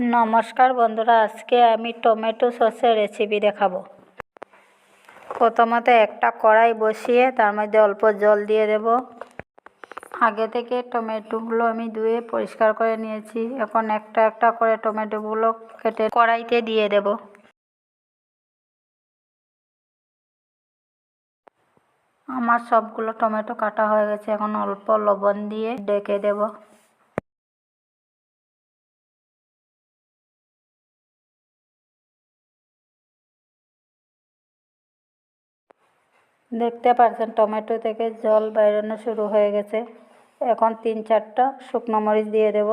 নমস্কার বন্ধুরা, আজকে আমি টমেটো সসের রেসিপি দেখাবো। প্রথমত একটা কড়াই বসিয়ে তার মধ্যে অল্প জল দিয়ে দেব। আগে থেকে টমেটোগুলো আমি ধুয়ে পরিষ্কার করে নিয়েছি। এখন একটা একটা করে টমেটোগুলো কেটে কড়াইতে দিয়ে দেব। আমার সবগুলো টমেটো কাটা হয়ে গেছে। এখন অল্প লবণ দিয়ে ডেকে দেবো। দেখতে পাচ্ছেন টমেটো থেকে জল বেরোনো শুরু হয়ে গেছে। এখন তিন চারটা শুকনো মরিচ দিয়ে দেব।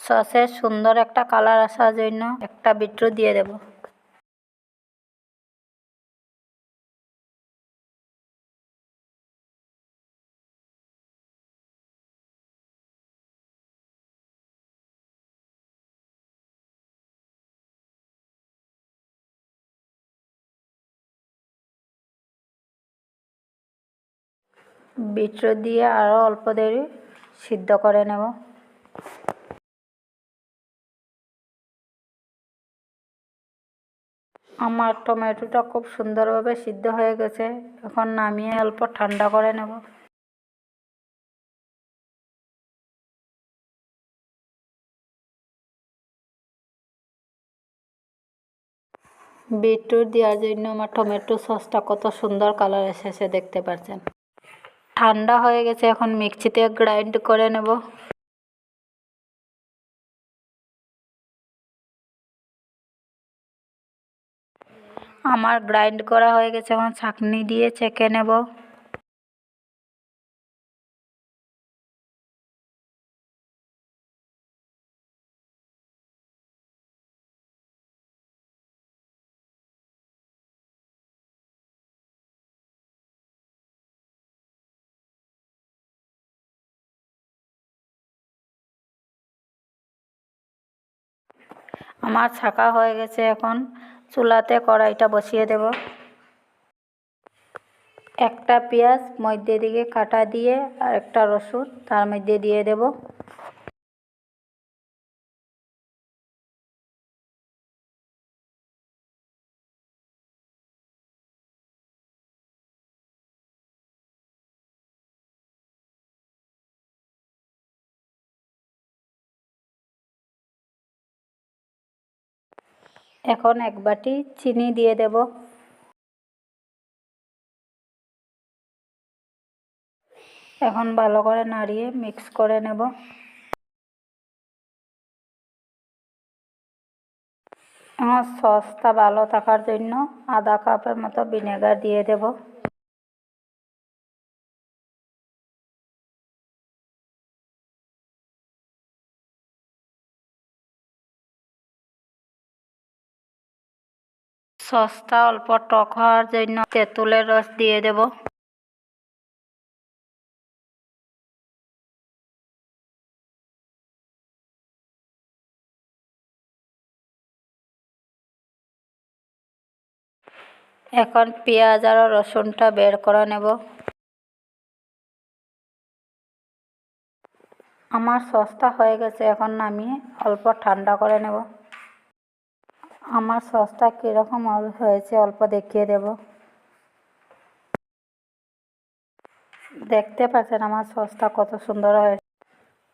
সসের সুন্দর একটা কালার আসার জন্য একটা বিটরুট দিয়ে দেব। বিটরুট দিয়ে আরও অল্প দেরি সিদ্ধ করে নেব। আমার টমেটোটা খুব সুন্দরভাবে সিদ্ধ হয়ে গেছে। এখন নামিয়ে অল্প ঠান্ডা করে নেব। বিটরুট দেওয়ার জন্য আমার টমেটো সসটা কত সুন্দর কালার এসেছে দেখতে পাচ্ছেন। ঠান্ডা হয়ে গেছে, এখন মিক্সিতে গ্রাইন্ড করে নেব। আমার গ্রাইন্ড করা হয়ে গেছে, এখন ছাঁকনি দিয়ে চেকে নেব। আমার ছাঁকা হয়ে গেছে এখন। চুলাতে কড়াইটা বসিয়ে দেব। একটা পেঁয়াজ মধ্যে দিকে কাটা দিয়ে আর একটা রসুন তার মধ্যে দিয়ে দেব। এখন এক বাটি চিনি দিয়ে দেব। এখন ভালো করে নাড়িয়ে মিক্স করে নেব। আমার সসটা ভালো থাকার জন্য আধা কাপের মতো ভিনেগার দিয়ে দেব। সসটা অল্প টক হওয়ার জন্য তেঁতুলের রস দিয়ে দেব। এখন পেঁয়াজ আর রসুনটা বের করে নেব। আমার সসটা হয়ে গেছে, এখন নামিয়ে অল্প ঠান্ডা করে নেব। আমার সসটা কীরকম হয়েছে, অল্প দেখিয়ে দেব। দেখতে পাচ্ছেন আমার সসটা কত সুন্দর হয়েছে।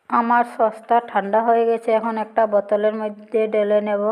আমার সসটা ঠান্ডা হয়ে গেছে, এখন একটা বোতলের মধ্যে ঢেলে নেব।